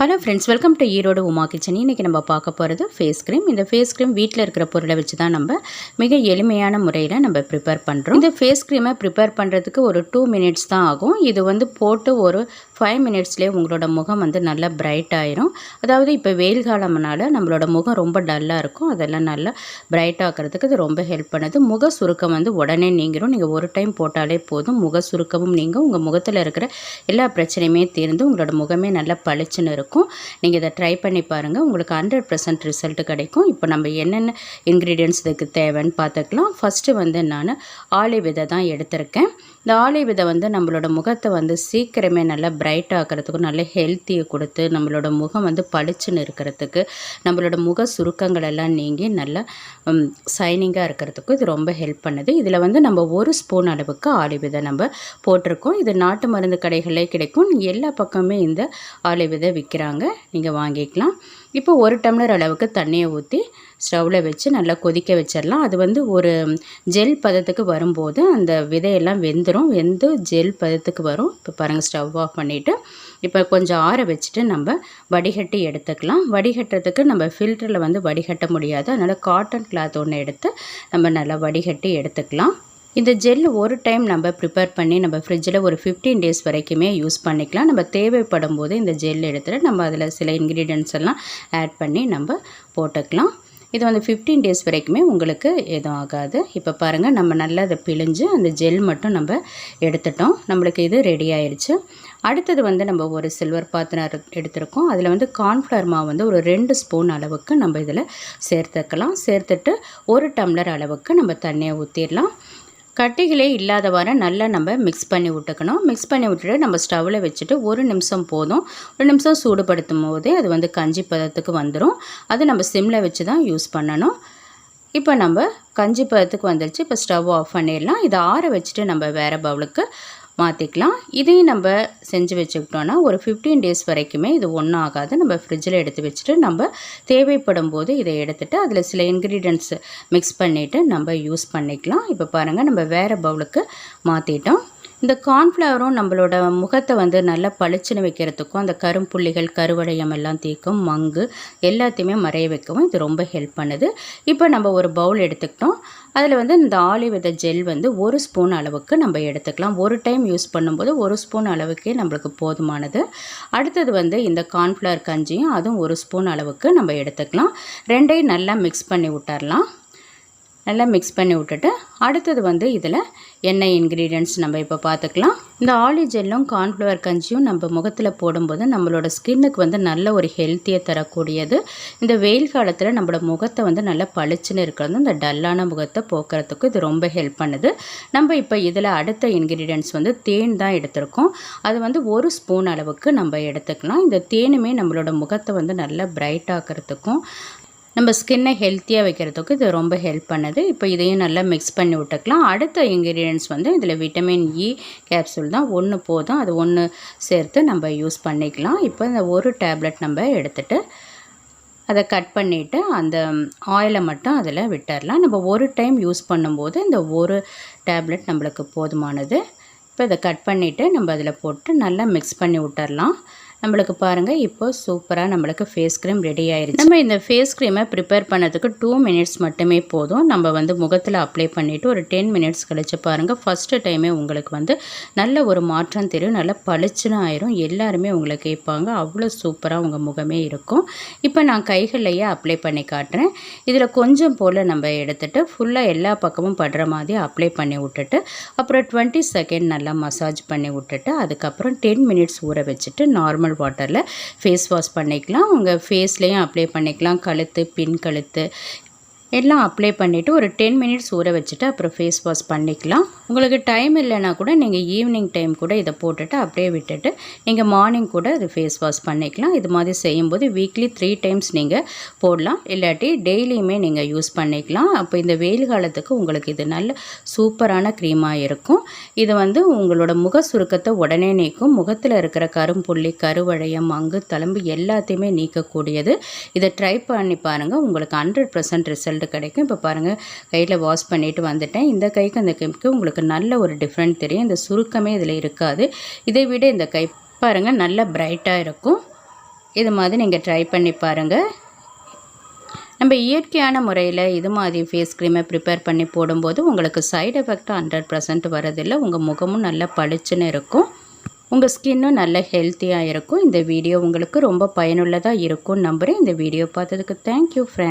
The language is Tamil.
Hello friends welcome to Erode Uma kitchen இன்றைக்கி நம்ம பார்க்க போகிறது ஃபேஸ் க்ரீம் இந்த ஃபேஸ் க்ரீம் வீட்டில் இருக்கிற பொருளை வச்சு தான் நம்ம மிக எளிமையான முறையில் நம்ம ப்ரிப்பேர் பண்ணுறோம் இந்த ஃபேஸ் க்ரீமை ப்ரிப்பேர் பண்ணுறதுக்கு ஒரு டூ மினிட்ஸ் தான் ஆகும். இது வந்து போட்டு ஒரு ஃபைவ் மினிட்ஸ்லேயே உங்களோட முகம் வந்து நல்லா பிரைட் ஆயிரும். அதாவது இப்போ வெயில் காலம்னால நம்மளோட முகம் ரொம்ப டல்லாக இருக்கும். அதெல்லாம் நல்லா பிரைட் ஆக்கிறதுக்கு இது ரொம்ப ஹெல்ப் பண்ணுது. முக சுருக்கம் வந்து உடனே நீங்கிடும் நீங்கள் ஒரு டைம் போட்டாலே போதும். முக சுருக்கமும் நீங்கள் உங்கள் முகத்தில் இருக்கிற எல்லா பிரச்சனையுமே தீர்ந்து உங்களோட முகமே நல்லா பளிச்சுன்னு இருக்கும். நீங்கள் இதை ட்ரை பண்ணி பாருங்கள் உங்களுக்கு ஹண்ட்ரட் பர்சன்ட் ரிசல்ட் கிடைக்கும். இப்போ நம்ம என்னென்ன இன்க்ரீடியன்ஸ் இதுக்கு தேவைன்னு பார்த்துக்கலாம். ஃபஸ்ட்டு வந்து நான் ஆலை விதை தான் எடுத்திருக்கேன். இந்த ஆலை விதை வந்து நம்மளோட முகத்தை வந்து சீக்கிரமே நல்லா பிரைட் ஆக்கிறதுக்கும் நல்ல ஹெல்த்தியை கொடுத்து நம்மளோட முகம் வந்து பளிச்சுன்னு இருக்கிறதுக்கு நம்மளோட முக சுருக்கங்கள் எல்லாம் நீங்கி நல்லா சைனிங்காக இருக்கிறதுக்கும் இது ரொம்ப ஹெல்ப் பண்ணுது. இதில் வந்து நம்ம ஒரு ஸ்பூன் அளவுக்கு ஆலிவிதை விதை நம்ம போட்டிருக்கோம். இது நாட்டு மருந்து கடைகளே கிடைக்கும். எல்லா பக்கமே இந்த ஆலிவ் விதை விற்கிறாங்க நீங்கள் வாங்கிக்கலாம். இப்போ ஒரு டம்ளர் அளவுக்கு தண்ணியை ஊற்றி ஸ்டவ்வில் வச்சு நல்லா கொதிக்க வச்சிடலாம். அது வந்து ஒரு ஜெல் பதத்துக்கு வரும்போது அந்த விதையெல்லாம் வெந்துடும் வெந்து ஜெல் பதத்துக்கு வரும். இப்போ பாருங்கள் ஸ்டவ் ஆஃப் பண்ணிவிட்டு இப்போ கொஞ்சம் ஆற வச்சுட்டு நம்ம வடிகட்டி எடுத்துக்கலாம். வடிகட்டுறதுக்கு நம்ம ஃபில்டரில் வந்து வடிகட்ட முடியாது. அதனால் காட்டன் கிளாத் ஒன்று எடுத்து நம்ம நல்லா வடிகட்டி எடுத்துக்கலாம். இந்த ஜெல் ஒரு டைம் நம்ம ப்ரிப்பேர் பண்ணி நம்ம ஃப்ரிட்ஜில் ஒரு ஃபிஃப்டீன் டேஸ் வரைக்குமே யூஸ் பண்ணிக்கலாம். நம்ம தேவைப்படும் போது இந்த ஜெல் எடுத்துகிட்டு நம்ம அதில் சில இன்க்ரீடியன்ஸ் எல்லாம் ஆட் பண்ணி நம்ம போட்டுக்கலாம். இது வந்து ஃபிஃப்டீன் டேஸ் வரைக்குமே உங்களுக்கு எதுவும் ஆகாது இப்போ பாருங்கள் நம்ம நல்லா அதை பிழிஞ்சு அந்த ஜெல் மட்டும் நம்ம எடுத்துட்டோம். நம்மளுக்கு இது ரெடி ஆயிடுச்சு அடுத்தது வந்து நம்ம ஒரு சில்வர் பாத்திரம் எடுத்திருக்கோம். அதில் வந்து கார்ன்ஃப்ளவர் மாவு வந்து ஒரு ரெண்டு ஸ்பூன் அளவுக்கு நம்ம இதில் சேர்த்துக்கலாம். சேர்த்துட்டு ஒரு டம்ளர் அளவுக்கு நம்ம தண்ணியை ஊற்றிடலாம் கட்டிகளே இல்லாதவாறு நல்லா நம்ம மிக்ஸ் பண்ணி விட்டுக்கணும். மிக்ஸ் பண்ணி விட்டுட்டு நம்ம ஸ்டவ்வில் வச்சுட்டு ஒரு நிமிஷம் போதும். ஒரு நிமிஷம் சூடுபடுத்தும் போதே அது வந்து கஞ்சி பதத்துக்கு வந்துடும் அது நம்ம சிம்மில் வச்சு தான் யூஸ் பண்ணணும். இப்போ நம்ம கஞ்சி பதத்துக்கு வந்துடுச்சு இப்போ ஸ்டவ் ஆஃப் பண்ணிடலாம். இதை ஆற வச்சுட்டு நம்ம வேறு பவுலுக்கு மாற்றிக்கலாம் இதையும் நம்ம செஞ்சு வச்சுக்கிட்டோன்னா ஒரு ஃபிஃப்டீன் டேஸ் வரைக்குமே இது ஒன்றும் ஆகாது. நம்ம ஃப்ரிட்ஜில் எடுத்து வச்சுட்டு நம்ம தேவைப்படும் போது இதை எடுத்துகிட்டு அதில் சில இன்க்ரீடியன்ட்ஸ் மிக்ஸ் பண்ணிவிட்டு நம்ம யூஸ் பண்ணிக்கலாம். இப்போ பாருங்கள் நம்ம வேறு பவுலுக்கு மாற்றிட்டோம் இந்த கார்ன்ஃப்ளவரும் நம்மளோட முகத்தை வந்து நல்லா பளிச்சுன்னு வைக்கிறதுக்கும் அந்த கரும்புள்ளிகள் கருவடையம் எல்லாம் தீர்க்கும் மங்கு எல்லாத்தையுமே மறைய வைக்கவும் இது ரொம்ப ஹெல்ப் பண்ணுது. இப்போ நம்ம ஒரு பவுல் எடுத்துக்கிட்டோம். அதில் வந்து இந்த ஆலிவ் வித ஜெல் வந்து ஒரு ஸ்பூன் அளவுக்கு நம்ம எடுத்துக்கலாம். ஒரு டைம் யூஸ் பண்ணும்போது ஒரு ஸ்பூன் அளவுக்கே நம்மளுக்கு போதுமானது. அடுத்தது வந்து இந்த கார்ன்ஃப்ளவர் கஞ்சியும் அதுவும் ஒரு ஸ்பூன் அளவுக்கு நம்ம எடுத்துக்கலாம். ரெண்டையும் நல்லா மிக்ஸ் பண்ணி விட்டுறலாம். நல்லா மிக்ஸ் பண்ணி விட்டுட்டு அடுத்தது வந்து இதில் எண்ணெய் இன்க்ரீடியன்ட்ஸ் நம்ம இப்போ பார்த்துக்கலாம் இந்த ஆலி ஜெல்லும் கார்ன்ஃப்ளவர் கஞ்சியும் நம்ம முகத்தில் போடும்போது நம்மளோட ஸ்கின்னுக்கு வந்து நல்ல ஒரு ஹெல்த்தியை தரக்கூடியது. இந்த வெயில் காலத்தில் நம்மளோட முகத்தை வந்து நல்லா பளிச்சுன்னு இருக்கிறது இந்த டல்லான முகத்தை போக்குறதுக்கு இது ரொம்ப ஹெல்ப் பண்ணுது. நம்ம இப்போ இதில் அடுத்த இன்க்ரீடியன்ட்ஸ் வந்து தேன் தான் எடுத்திருக்கோம். அது வந்து ஒரு ஸ்பூன் அளவுக்கு நம்ம எடுத்துக்கலாம். இந்த தேனுமே நம்மளோட முகத்தை வந்து நல்லா பிரைட் ஆக்கிறதுக்கும் நம்ம ஸ்கின்னை ஹெல்த்தியாக வைக்கிறதுக்கு இது ரொம்ப ஹெல்ப் பண்ணுது. இப்போ இதையும் நல்லா மிக்ஸ் பண்ணி விட்டுக்கலாம். அடுத்த இன்க்ரீடியன்ட்ஸ் வந்து இதில் விட்டமின் இ கேப்சூல் தான். ஒன்று போதும். அது ஒன்று சேர்த்து நம்ம யூஸ் பண்ணிக்கலாம். இப்போ இந்த ஒரு டேப்லெட் நம்ம எடுத்துகிட்டு அதை கட் பண்ணிவிட்டு அந்த ஆயிலை மட்டும் அதில் விட்டுடலாம் நம்ம ஒரு டைம் யூஸ் பண்ணும்போது இந்த ஒரு டேப்லெட் நம்மளுக்கு போதுமானது. இப்போ இதை கட் பண்ணிவிட்டு நம்ம அதில் போட்டு நல்லா மிக்ஸ் பண்ணி விட்டுறலாம். நம்மளுக்கு பாருங்கள் இப்போது சூப்பராக நம்மளுக்கு ஃபேஸ் க்ரீம் ரெடி ஆயிடுச்சு நம்ம இந்த ஃபேஸ் க்ரீமை ப்ரிப்பேர் பண்ணதுக்கு டூ மினிட்ஸ் மட்டுமே போதும். நம்ம வந்து முகத்தில் அப்ளை பண்ணிவிட்டு ஒரு டென் மினிட்ஸ் கழிச்சு பாருங்கள் ஃபஸ்ட்டு டைமே உங்களுக்கு வந்து நல்ல ஒரு மாற்றம் தெரியும் நல்லா பளிச்சுன்னு ஆயிரும். எல்லாருமே உங்களை கேட்பாங்க அவ்வளோ சூப்பராக உங்கள் முகமே இருக்கும். இப்போ நான் கைகள்லையே அப்ளை பண்ணி காட்டுறேன். இதில் கொஞ்சம் போல் நம்ம எடுத்துகிட்டு ஃபுல்லாக எல்லா பக்கமும் படுற மாதிரி அப்ளை பண்ணி விட்டுட்டு அப்புறம் டுவெண்ட்டி செகண்ட் நல்லா மசாஜ் பண்ணி விட்டுட்டு அதுக்கப்புறம் டென் மினிட்ஸ் ஊற வச்சுட்டு நார்மல் நார்மல் வாட்டரில் ஃபேஸ் வாஷ் பண்ணிக்கலாம். உங்கள் ஃபேஸ்லேயும் அப்ளை பண்ணிக்கலாம். கழுத்து பின் கழுத்து எல்லாம் அப்ளை பண்ணிவிட்டு ஒரு டென் மினிட்ஸ் ஊற வச்சுட்டு அப்புறம் ஃபேஸ் வாஷ் பண்ணிக்கலாம். உங்களுக்கு டைம் இல்லைனா கூட நீங்கள் ஈவினிங் டைம் கூட இதை போட்டுட்டு அப்படியே விட்டுட்டு நீங்கள் மார்னிங் கூட அது ஃபேஸ் வாஷ் பண்ணிக்கலாம். இது மாதிரி செய்யும்போது வீக்லி த்ரீ டைம்ஸ் நீங்கள் போடலாம். இல்லாட்டி டெய்லியுமே நீங்கள் யூஸ் பண்ணிக்கலாம். அப்போ இந்த வெயில் காலத்துக்கு உங்களுக்கு இது நல்ல சூப்பரான க்ரீமாக இருக்கும். இது வந்து உங்களோட முக சுருக்கத்தை உடனே நீக்கும். முகத்தில் இருக்கிற கரும்புள்ளி கருவழையம் அங்கு தழும்பு எல்லாத்தையுமே நீக்கக்கூடியது. இதை ட்ரை பண்ணி பாருங்கள் உங்களுக்கு ஹண்ட்ரட் பர்சன்ட் ரிசல்ட் ரிசல்ட் கிடைக்கும் இப்போ பாருங்கள் கையில் வாஷ் பண்ணிவிட்டு வந்துட்டேன். இந்த கைக்கு அந்த கைக்கு உங்களுக்கு நல்ல ஒரு டிஃப்ரெண்ட் தெரியும். இந்த சுருக்கமே இதில் இருக்காது. இதை விட இந்த கை பாருங்கள் நல்ல பிரைட்டாக இருக்கும். இது மாதிரி நீங்கள் ட்ரை பண்ணி பாருங்கள் நம்ம இயற்கையான முறையில் இது மாதிரி ஃபேஸ் க்ரீமை ப்ரிப்பேர் பண்ணி போடும்போது உங்களுக்கு சைடு எஃபெக்டும் ஹண்ட்ரட் பர்சன்ட் வரதில்லை உங்கள் முகமும் நல்லா பளிச்சுன்னு இருக்கும். உங்கள் ஸ்கின்னும் நல்ல ஹெல்த்தியாக இருக்கும். இந்த வீடியோ உங்களுக்கு ரொம்ப பயனுள்ளதாக இருக்கும்னு நம்புகிறேன் இந்த வீடியோ பார்த்ததுக்கு தேங்க்யூ ஃப்ரெண்ட்